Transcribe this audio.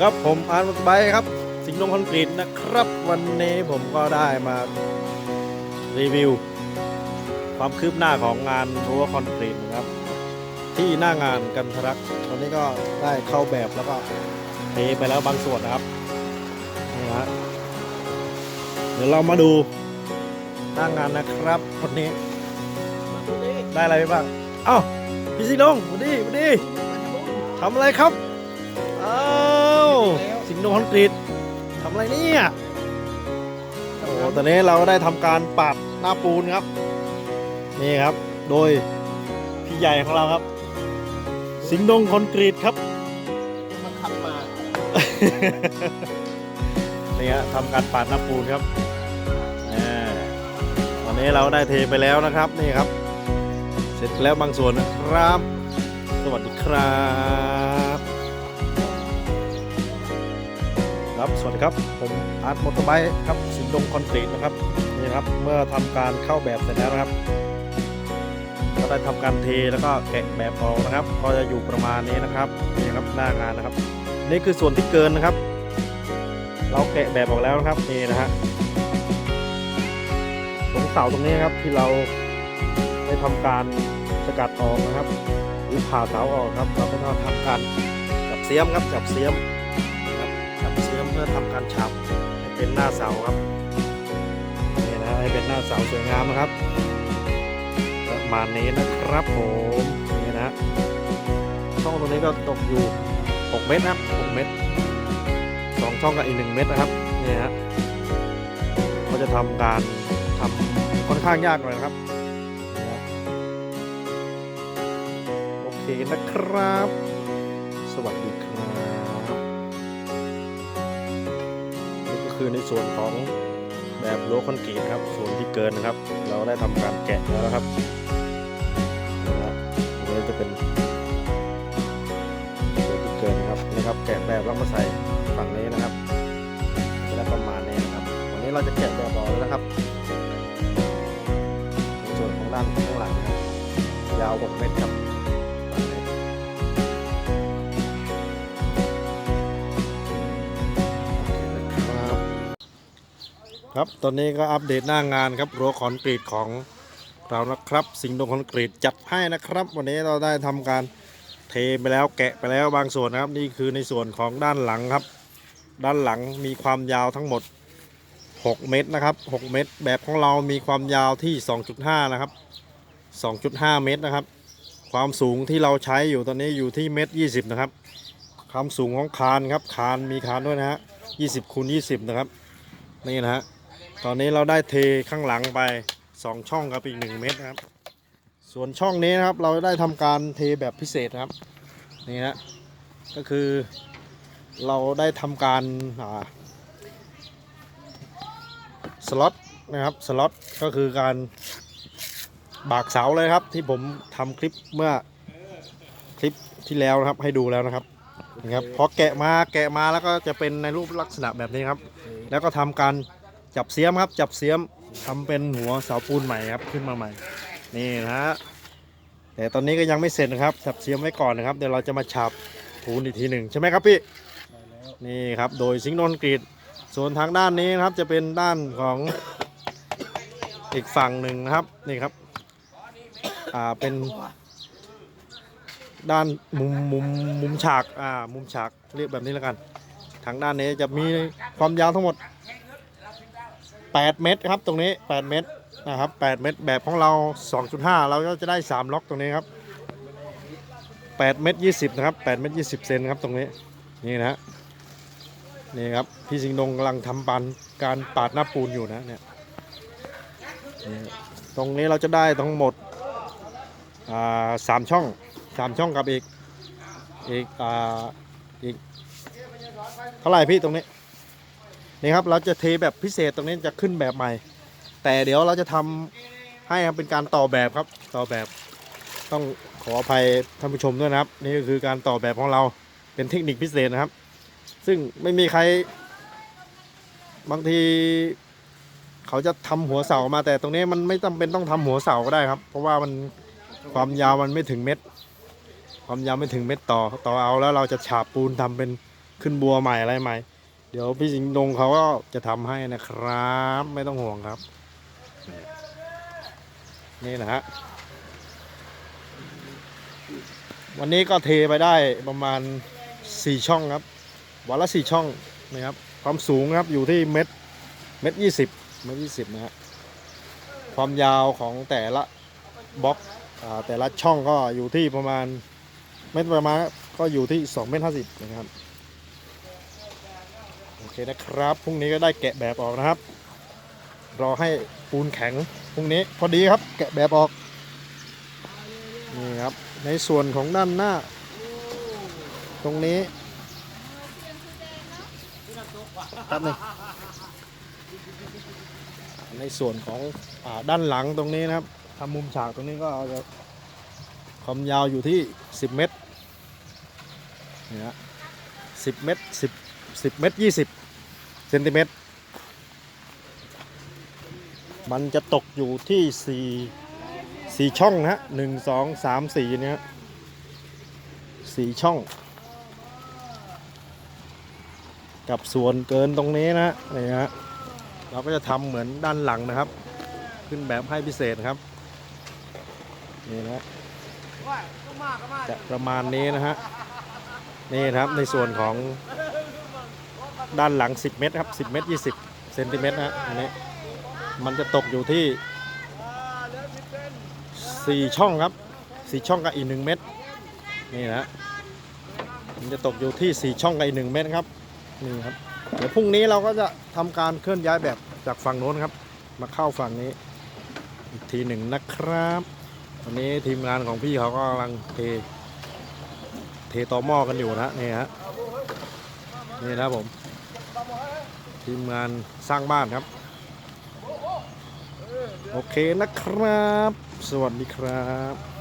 ครับผมอาร์ตไบค์ครับ สิงห์ลงคอนกรีตนะครับ วันนี้ผมก็ได้มารีวิว ความคืบหน้าของงานรั้วคอนกรีตนะครับ ที่หน้างานกันทรักตอนนี้ก็ได้เข้าแบบแล้วก็เทไปแล้วบางส่วนนะครับนี่ฮะเดี๋ยวเรามาดูหน้างานนะครับวันนี้ ได้อะไรไปบ้างเอ้าพี่สิงห์ลงสวัสดีสวัสดีทำอะไรครับ สิงห์ลงคอนกรีตทำอะไรเนี่ยโอ้โหตอนนี้เราได้ทำการปาดหน้าปูนครับ นี่ครับ โดยพี่ใหญ่ของเราครับ สิงห์ดงคอนกรีตครับมันขับมานี่ฮะทำการปาดหน้าปูนครับอ่าตอนนี้เราได้เทไปแล้วนะครับนี่ครับ เสร็จแล้วบางส่วนนะครับ สวัสดีครับ ครับ สวัสดีครับ ผมอาร์ตมอเตอร์ไบค์ครับสิงห์ดงคอนกรีตนะครับ นี่นะครับ เมื่อทำการเข้าแบบเสร็จแล้วนะครับ ก็ได้ทำการเทแล้วก็แกะแบบออกนะครับ ก็จะอยู่ประมาณนี้นะครับ นี่ครับหน้างานนะครับ นี่คือส่วนที่เกินนะครับ เราแกะแบบออกแล้วนะครับ นี่นะฮะ ตรงเสาตรงนี้นครับที่เราได้ทำการสกัดออกนะครับ หรือผ่าเสาออกครับ เราก็ต้องทำการจับเสียมครับ จับเสียม ทำการฉาบให้เป็นหน้าเสาครับนี่นะให้เป็นหน้าเสาสวยงามนะครับประมาณนี้นะครับผมนี่นะช่องตรงนี้ก็ตกอยู่ 6 เมตรนะครับ 6 เมตรสองช่องกับอีกหนึ่งเม็ดนะครับนี่ฮะก็จะทำการทำค่อนข้างยากหน่อยนะครับโอเคนะครับ สวัสดีครับ คือในส่วนของแบบรั้วคอนกรีตครับ ส่วนที่เกินนะครับ เราได้ทำการแกะแล้วครับนี่ฮะอันนี้จะเป็นส่วนที่เกินนะครับนี่ครับแกะแบบแล้วมาใส่ฝั่งนี้นะครับจะได้ประมาณนี้นะครับ วันนี้เราจะแกะแบบออกแล้วนะครับในส่วนของด้านข้างหลังครับยาว6เมตรครับ ครับตอนนี้ก็อัปเดตหน้างานครับรั้วคอนกรีตของเรานะครับ สิงห์ดงคอนกรีตจัดให้นะครับ วันนี้เราได้ทำการเทไปแล้วแกะไปแล้วบางส่วนนะครับ นี่คือในส่วนของด้านหลังครับ ด้านหลังมีความยาวทั้งหมด 6 เมตรนะครับ 6 เมตร แบบของเรามีความยาวที่ 2.5 นะครับ 2.5 เมตรนะครับ ความสูงที่เราใช้อยู่ตอนนี้อยู่ที่เมตร 20 นะครับความสูงของคานครับคานมีคานด้วยนะฮะ20คูณ20 นะครับนี่นะฮะ ตอนนี้เราได้เทข้างหลังไป2ช่องกับอีก1เมตรนะครับ ส่วนช่องนี้นะครับเราได้ทำการเทแบบพิเศษครับนี่นะก็คือเราได้ทำการสล็อตนะครับสล็อตก็คือการบากเสาเลยครับ ที่ผมทำคลิปเมื่อคลิปที่แล้วนะครับให้ดูแล้วนะครับนี่ครับพอแกะมาแกะมาแล้วก็จะเป็นในรูปลักษณะแบบนี้ครับ แล้วก็ทำการ จับเสียมครับจับเสียมทำเป็นหัวเสาปูนใหม่ครับขึ้นมาใหม่ นี่นะฮะแต่ตอนนี้ก็ยังไม่เสร็จนะครับจับเสียมไว้ก่อนนะครับเดี๋ยวเราจะมาฉาบปูนอีกทีหนึ่งใช่ไหมครับพี่นี่ครับโดยสิงห์นนกรีดส่วนทางด้านนี้นะครับจะเป็นด้านของอีกฝั่งหนึ่งนะครับนี่ครับอ่าเป็นด้านมุมมุมมุมฉากอ่ามุมฉากเรียกแบบนี้แล้วกันทางด้านนี้จะมีความยาวทั้งหมด 8 เมตรครับตรงนี้ 8 เมตรนะครับ 8 เมตรแบบของเรา 2.5 เราก็จะได้ 3 ล็อกตรงนี้ครับ 8 เมตร 20 นะครับ 8 เมตร 20 เซนครับตรงนี้ นี่นะนี่ครับ พี่สิงห์ดงกำลังทำปานการปาดหน้าปูนอยู่นะเนี่ยตรงนี้เราจะได้ทั้งหมดสามช่องสามช่องกับอีกอีกอ,อีกเท่าไหร่พี่ตรงนี้ นี่ครับเราจะเทแบบพิเศษตรงนี้จะขึ้นแบบใหม่ แต่เดี๋ยวเราจะทำให้เป็นการต่อแบบครับต่อแบบต้องขออภัยท่านผู้ชมด้วยนะครับ นี่ก็คือการต่อแบบของเราเป็นเทคนิคพิเศษนะครับ ซึ่งไม่มีใคร บางทีเขาจะทำหัวเสามาแต่ตรงนี้มันไม่จำเป็นต้องทำหัวเสาก็ได้ครับ เพราะว่ามันความยาวมันไม่ถึงเม็ดความยาวไม่ถึงเม็ดต่อ ต่อเอาแล้วเราจะฉาบปูนทำเป็นขึ้นบัวใหม่อะไรใหม่ เดี๋ยวพี่สิงห์ดงเขาก็จะทำให้นะครับ ไม่ต้องห่วงครับ นี่นะฮะวันนี้ก็เทไปได้ประมาณ 4 ช่องครับ วันละ 4 ช่องนะครับ ความสูงครับอยู่ที่เม็ดเม็ดยี่สิบเม็ดยี่สิบนะฮะความยาวของแต่ละบล็อกแต่ละช่องก็อยู่ที่ประมาณเม็ดประมาณก็อยู่ที่2เมตรห้าสิบนะครับ โอเคนะครับพรุ่งนี้ก็ได้แกะแบบออกนะครับ รอให้ปูนแข็งพรุ่งนี้พอดีครับแกะแบบออกนี่ครับในส่วนของด้านหน้า ตรงนี้แป๊บนึงในส่วนของอด้านหลังตรงนี้นะครับทำมุมฉากตรงนี้ก็จะความยาวอยู่ที่ 10 เมตรนี่ฮะ10 เมตร 10 10 เมตร 20 เซนติเมตร มันจะตกอยู่ที่ 4 4 ช่องนะฮะ 1 2 3 4 เนี่ยสี่ช่อง กับส่วนเกินตรงนี้นะนี่ฮะ เราก็จะทำเหมือนด้านหลังนะครับ ขึ้นแบบให้พิเศษครับ นี่นะจะประมาณนี้นะฮะนี่ครับในส่วนของ ด้านหลัง 10 เมตรครับ 10 เมตร 20 เซนติเมตรนะฮะอันนี้มันจะตกอยู่ที่ 4 ช่องครับ 4 ช่องกับอีก 1 เมตร นี่นะมันจะตกอยู่ที่ 4 ช่องกับอีก 1 เมตรครับ นี่ครับ เดี๋ยวพรุ่งนี้เราก็จะทำการเคลื่อนย้ายแบบจากฝั่งโน้นครับ มาเข้าฝั่งนี้อีกทีหนึ่งนะครับวันนี้ทีมงานของพี่เขาก็กำลังเทเทต่อหม้อกันอยู่นะนี่ฮะนี่นะครับผม ทีมงานสร้างบ้านครับ โอเคนะครับ สวัสดีครับ